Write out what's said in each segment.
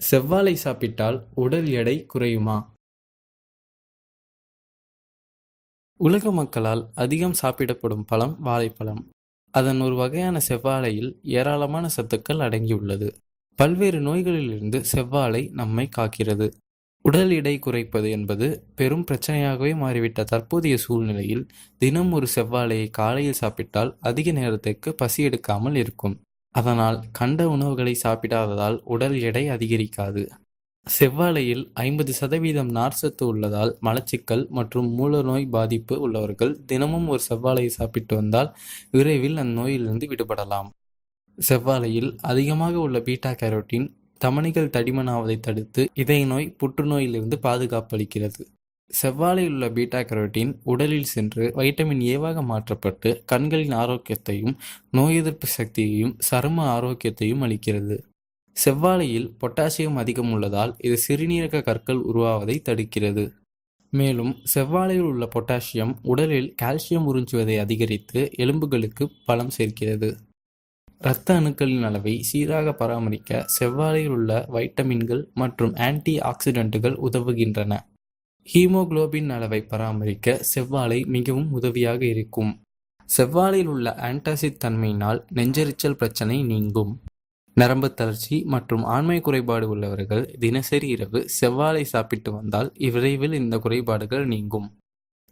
செவ்வாழை சாப்பிட்டால் உடல் எடை குறையுமா? உலக மக்களால் அதிகம் சாப்பிடப்படும் பழம் வாழைப்பழம். அதன் ஒரு வகையான செவ்வாழையில் ஏராளமான சத்துக்கள் அடங்கியுள்ளது. பல்வேறு நோய்களிலிருந்து செவ்வாழை நம்மை காக்கிறது. உடல் எடை குறைப்பது என்பது பெரும் பிரச்சனையாகவே மாறிவிட்ட தற்போதைய சூழ்நிலையில் தினம் ஒரு செவ்வாழையை காலையில் சாப்பிட்டால் அதிக நேரத்திற்கு பசி எடுக்காமல் இருக்கும். அதனால் கண்ட உணவுகளை சாப்பிடாததால் உடல் எடை அதிகரிக்காது. செவ்வாழையில் ஐம்பது சதவீதம் நார்ச்சத்து உள்ளதால் மலச்சிக்கல் மற்றும் மூலநோய் பாதிப்பு உள்ளவர்கள் தினமும் ஒரு செவ்வாழையை சாப்பிட்டு வந்தால் விரைவில் அந்நோயிலிருந்து விடுபடலாம். செவ்வாழையில் அதிகமாக உள்ள பீட்டா கேரோட்டின் தமனிகள் தடிமனாவதை தடுத்து இதய நோய் புற்றுநோயிலிருந்து பாதுகாப்பளிக்கிறது செவ்வாழையில் உள்ள பீட்டா கரோட்டின் உடலில் சென்று வைட்டமின் ஏவாக மாற்றப்பட்டு கண்களின் ஆரோக்கியத்தையும் நோய் எதிர்ப்பு சக்தியையும் சரும ஆரோக்கியத்தையும் அளிக்கிறது. செவ்வாழையில் பொட்டாசியம் அதிகம் உள்ளதால் இது சிறுநீரக கற்கள் உருவாவதை தடுக்கிறது. மேலும் செவ்வாழையில் உள்ள பொட்டாசியம் உடலில் கால்சியம் உறிஞ்சுவதை அதிகரித்து எலும்புகளுக்கு பலம் சேர்க்கிறது. இரத்த அணுக்களின் அளவை சீராக பராமரிக்க செவ்வாழையில் உள்ள வைட்டமின்கள் மற்றும் ஆன்டி ஆக்சிடென்ட்டுகள் உதவுகின்றன. ஹீமோகுளோபின் அளவை பராமரிக்க செவ்வாழை மிகவும் உதவியாக இருக்கும். செவ்வாழையில் உள்ள ஆன்டாசிட் தன்மையினால் நெஞ்செரிச்சல் பிரச்சனை நீங்கும். நரம்பு தளர்ச்சி மற்றும் ஆண்மை குறைபாடு உள்ளவர்கள் தினசரி இரவு செவ்வாழை சாப்பிட்டு வந்தால் விரைவில் இந்த குறைபாடுகள் நீங்கும்.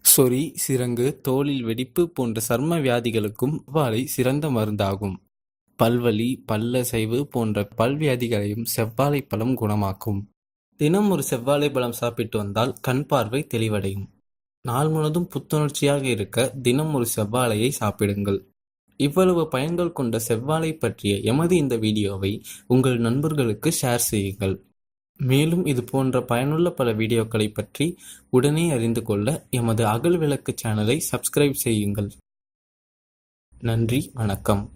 சொறி சிரங்கு தோலில் வெடிப்பு போன்ற சர்ம வியாதிகளுக்கும் செவ்வாழை சிறந்த மருந்தாகும். பல்வலி பல்லசைவு போன்ற பல்வியாதிகளையும் செவ்வாழை பழம் குணமாக்கும். தினம் ஒரு செவ்வாழை பழம் சாப்பிட்டு வந்தால் கண் பார்வை தெளிவடையும். நாள் முழுவதும் புத்துணர்ச்சியாக இருக்க தினம் ஒரு செவ்வாழையை சாப்பிடுங்கள். இவ்வளவு பயன்கள் கொண்ட செவ்வாழை பற்றிய எமது இந்த வீடியோவை உங்கள் நண்பர்களுக்கு ஷேர் செய்யுங்கள். மேலும் இது போன்ற பயனுள்ள பல வீடியோக்களை பற்றி உடனே அறிந்து கொள்ள எமது அகல் விளக்கு சேனலை சப்ஸ்கிரைப் செய்யுங்கள். நன்றி வணக்கம்.